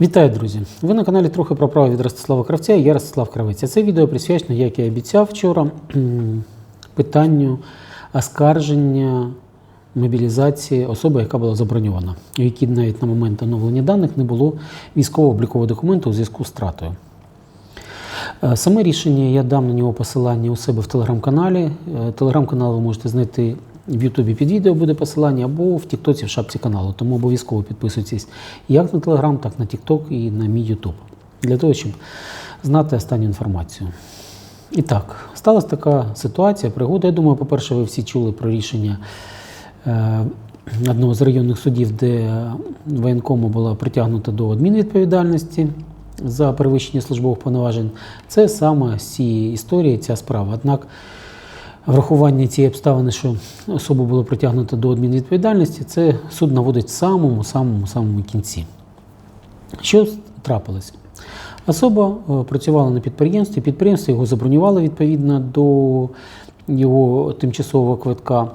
Вітаю, друзі! Ви на каналі трохи про право від Ростислава Кравця я Ростислав Кравець. Це відео присвячено, як я обіцяв вчора, питанню оскарження мобілізації особи, яка була заброньована, у якій навіть на момент оновлення даних не було військово-облікового документу у зв'язку з втратою. Е, Саме рішення я дам на нього посилання у себе в телеграм-каналі. Е, Телеграм-канал ви можете знайти в Ютубі під відео буде посилання або в Тіктоці в шапці каналу. Тому обов'язково підписуйтесь як на Телеграм, так на Тікток і на мій Ютуб. Для того, щоб знати останню інформацію. І так, сталася така ситуація, пригода. Я думаю, по-перше, ви всі чули про рішення е, одного з районних судів, де воєнкому була притягнута до адмінвідповідальності за перевищення службових повноважень. Це саме з цієї історії, ця справа. Однак врахування цієї обставини, що особа була притягнута до адмінвідповідальності, це суд наводить в самому, самому, самому кінці. Що трапилось? Особа е, працювала на підприємстві, підприємство його забронювало відповідно до його тимчасового квитка.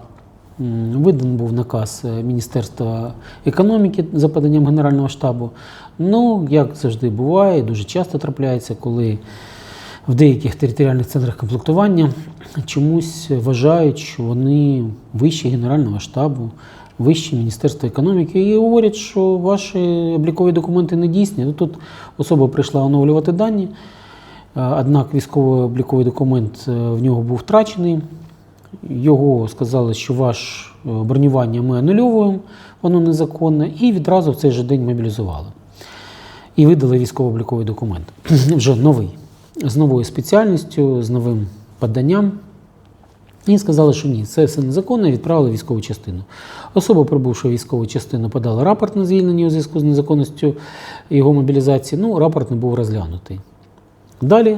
М, Видан був наказ е, Міністерства економіки за поданням Генерального штабу. Ну, як завжди буває, дуже часто трапляється, коли в деяких територіальних центрах комплектування чомусь вважають, що вони вищі Генерального штабу, вищі Міністерства економіки і говорять, що ваші облікові документи не дійсні. Ну, Тут особа прийшла оновлювати дані, е, однак військово-обліковий документ е, в нього був втрачений. Його сказали, що ваше е, бронювання ми анульовуємо, воно незаконне, і відразу в цей же день мобілізували. І видали військово-обліковий документ. Вже новий, з новою спеціальністю, з новим поданням. І сказали, що ні, це все незаконно, і відправили військову частину. Особа, прибувши в військову частину, подала рапорт на звільнення у зв'язку з незаконністю його мобілізації. Ну, рапорт не був розглянутий. Далі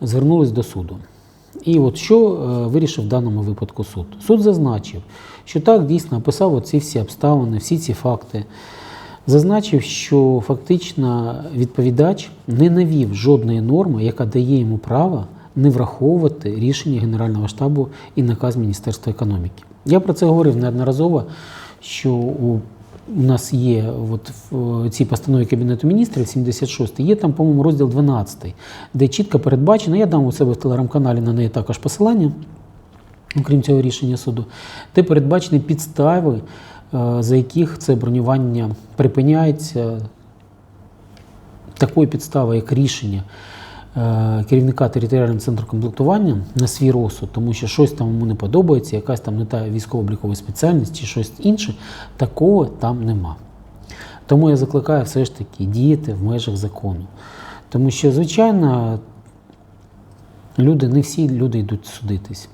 звернулись до суду. І от що е, вирішив в даному випадку суд? Суд зазначив, що так дійсно описав оці всі обставини, всі ці факти. Зазначив, що фактично відповідач не навів жодної норми, яка дає йому право не враховувати рішення Генерального штабу і наказ Міністерства економіки. Я про це говорив неодноразово, що у у нас є от в цій постанові Кабінету міністрів 76 є там, по-моєму, розділ 12, де чітко передбачено, я дам у себе в телеграм-каналі на неї також посилання, окрім цього рішення суду, де передбачені підстави, за яких це бронювання припиняється. Такої підстави, як рішення е, керівника територіальним центру комплектування на свій розсуд, тому що щось там йому не подобається, якась там не та військово-облікова спеціальність чи щось інше, такого там нема. Тому я закликаю все ж таки діяти в межах закону. Тому що, звичайно, люди, не всі люди йдуть судитись.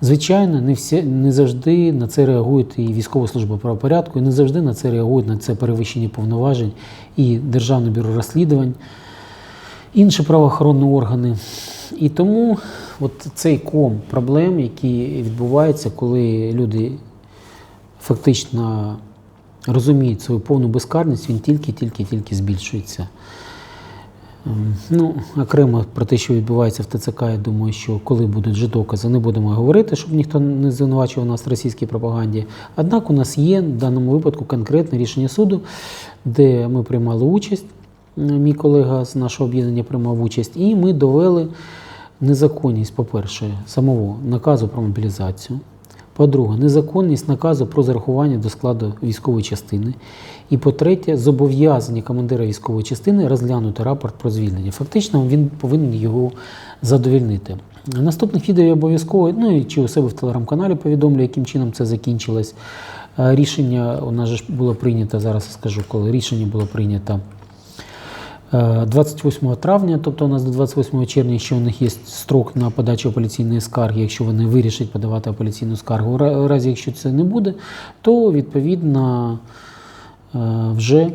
Звичайно, не всі не завжди на це реагують і військова служба правопорядку, і не завжди на це реагують на це перевищення повноважень і Державне бюро розслідувань, інші правоохоронні органи. І тому от цей ком проблем, які відбуваються, коли люди фактично розуміють свою повну безкарність, він тільки-тільки-тільки збільшується. Ну, окремо про те, що відбувається в ТЦК, я думаю, що коли будуть вже докази, не будемо говорити, щоб ніхто не звинувачував нас в російській пропаганді. Однак у нас є в даному випадку конкретне рішення суду, де ми приймали участь. Мій колега з нашого об'єднання приймав участь, і ми довели незаконність, по-перше, самого наказу про мобілізацію. По-друге, незаконність наказу про зарахування до складу військової частини. І по-третє, зобов'язання командира військової частини розглянути рапорт про звільнення. Фактично, він повинен його задовільнити. В наступних відео я обов'язково, ну і чи у себе в телеграм-каналі повідомлю, яким чином це закінчилось. Е, Рішення у нас же було прийнято, зараз скажу, коли рішення було прийнято. Е, 28 травня, тобто у нас до 28 червня, якщо у них є строк на подачу апеляційної скарги, якщо вони вирішать подавати апеляційну скаргу, У разі якщо це не буде, то відповідно е, вже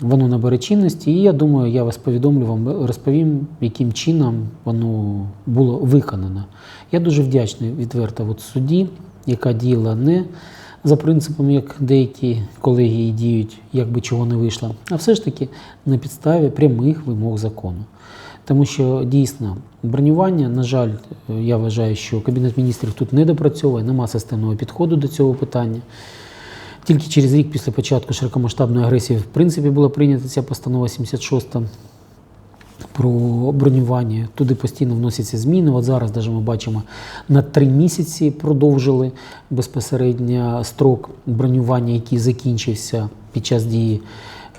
воно набере чинності. І я думаю, я вас повідомлю вам, розповім, яким чином воно було виконано. Я дуже вдячний відверто от судді, яка діяла не за принципом, як деякі колегії діють, як би чого не вийшло, а все ж таки на підставі прямих вимог закону. Тому що дійсно бронювання, на жаль, я вважаю, що Кабінет міністрів тут не допрацьовує, нема системного підходу до цього питання. Тільки через рік після початку широкомасштабної агресії, в принципі, була прийнята ця постанова 76 про бронювання. Туди постійно вносяться зміни. От зараз даже ми бачимо на три місяці продовжили безпосередньо строк бронювання, який закінчився під час дії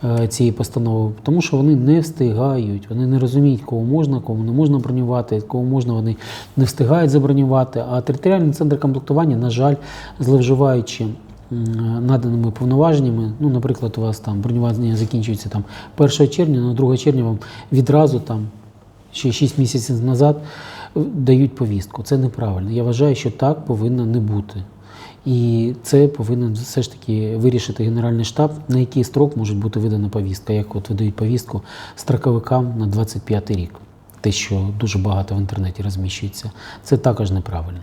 е, цієї постанови, тому що вони не встигають, вони не розуміють, кого можна, кого не можна бронювати, кого можна, вони не встигають забронювати. А територіальний центр комплектування, на жаль, зловживаючи наданими повноваженнями. Ну, наприклад, у вас там бронювання закінчується там 1 червня, на 2 червня вам відразу там ще 6 місяців назад е, дають повістку. Це неправильно. Я вважаю, що так повинно не бути. І це повинен все ж таки вирішити Генеральний штаб, на який строк може бути видана повістка, як от видають повістку строковикам на 25 рік. Те, що дуже багато в інтернеті розміщується, це також неправильно.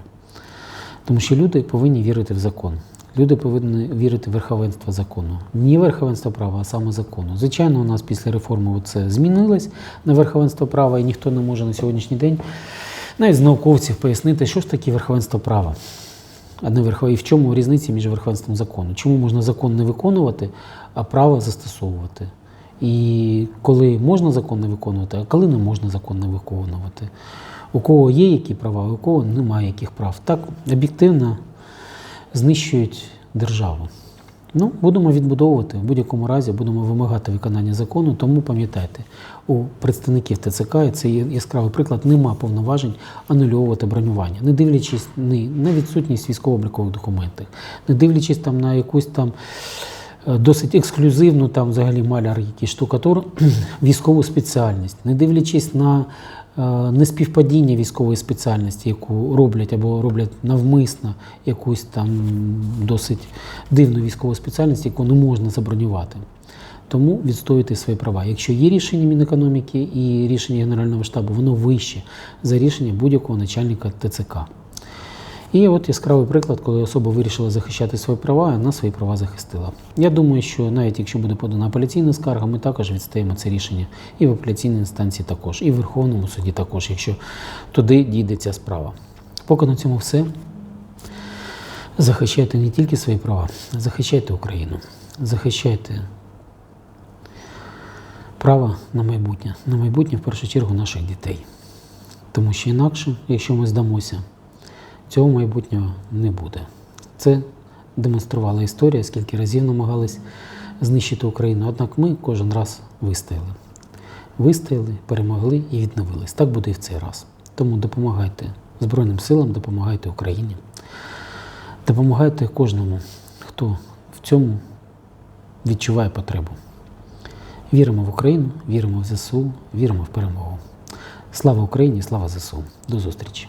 Тому що люди повинні вірити в закон. Люди повинні вірити в верховенство закону. Не верховенство права, а саме закону. Звичайно, у нас після реформи це змінилось на верховенство права, і ніхто не може на сьогоднішній день, навіть з науковців, пояснити, що ж таке верховенство права. А. І в чому різниця між верховенством закону? Чому можна закон не виконувати, а право застосовувати? І коли можна закон не виконувати, а коли не можна закон не виконувати? У кого є які права, у кого немає яких прав. Так об'єктивно знищують державу. Ну, будемо відбудовувати в будь-якому разі, будемо вимагати виконання закону. Тому пам'ятайте, у представників ТЦК, і це є яскравий приклад, нема повноважень анульовувати бронювання, не дивлячись ні на відсутність військово-облікових документів, не дивлячись там на якусь там е, досить ексклюзивну там взагалі маляр, який штукатур, військову спеціальність, не дивлячись на неспівпадіння військової спеціальності, яку роблять або роблять навмисно якусь там досить дивну військову спеціальність, яку не можна забронювати. Тому відстоюйте свої права. Якщо є рішення Мінекономіки і рішення Генерального штабу, воно вище за рішення будь-якого начальника ТЦК. І от яскравий приклад, коли особа вирішила захищати свої права, вона свої права захистила. Я думаю, що навіть якщо буде подана апеляційна скарга, ми також відстаємо це рішення і в апеляційній інстанції також, і в Верховному суді також, якщо туди дійде ця справа. Поки на цьому все. Захищайте не тільки свої права, захищайте Україну, захищайте право на майбутнє, на майбутнє в першу чергу наших дітей. Тому що інакше, якщо ми здамося, цього майбутнього не буде. Це демонструвала історія, скільки разів намагались знищити Україну. Однак ми кожен раз вистояли. Вистояли, перемогли і відновились. Так буде і в цей раз. Тому допомагайте Збройним силам, допомагайте Україні, допомагайте кожному, хто в цьому відчуває потребу. Віримо в Україну, віримо в ЗСУ, віримо в перемогу. Слава Україні, слава ЗСУ. До зустрічі!